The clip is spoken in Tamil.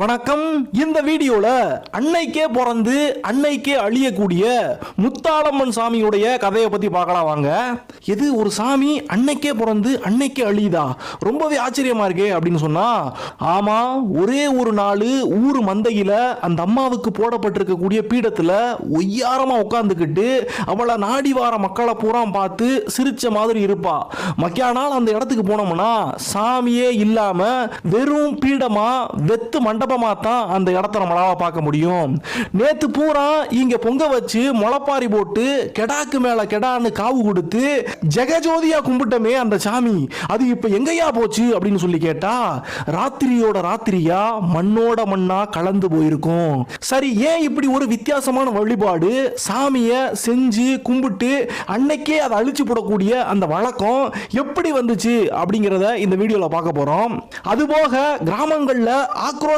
வணக்கம். இந்த வீடியோல அன்னைக்கே பிறந்து அன்னைக்கே அழியக்கூடிய முத்தாளம்மன் சாமியுடைய கதையை பத்தி பார்க்கலாம் வாங்க. எது ஒரு சாமி அன்னைக்கே பிறந்து அன்னைக்கே அழியுதா? ரொம்பவே ஆச்சரியமா இருக்கே அப்படின்னு சொன்னா ஆமா ஒரே ஒரு நாள் ஊர் மந்தையில அந்த அம்மாவுக்கு போடப்பட்டிருக்கக்கூடிய பீடத்துல ஒய்யாரமா உட்காந்துக்கிட்டு அவளை நாடி வார மக்களை பூரா பார்த்து சிரிச்ச மாதிரி இருப்பா. மக்கியா நாள் அந்த இடத்துக்கு போனோம்னா சாமியே இல்லாம வெறும் பீடமா வெத்து மண்டபம் தான் அந்த இடத்த நம்மளால பார்க்க முடியும். நேற்று பூரா இங்கே பொங்க வச்சு முளப்பாரி போட்டு கெடாக்கு மேலே கெடான்னு காவு கொடுத்து ஜெகஜோதியாக கும்பிட்டமே அந்த சாமி. அது இப்போ எங்கேயா போச்சு அப்படின்னு சொல்லி கேட்டா ராத்திரியோட ராத்திரியா மண்ணோட மண்ணா கலந்து போயிருக்கும். சரி ஏன் இப்படி ஒரு வித்தியாசமான வழிபாடு? சாமியை செஞ்சு கும்பிட்டு அன்னைக்கே அதை அழிச்சு போடக்கூடிய அந்த வழக்கம் எப்படி வந்துச்சு அப்படிங்கிறத இந்த வீடியோவில் பார்க்க போகிறோம் அதுபோக கிராமங்களில் ஆக்ரோஷ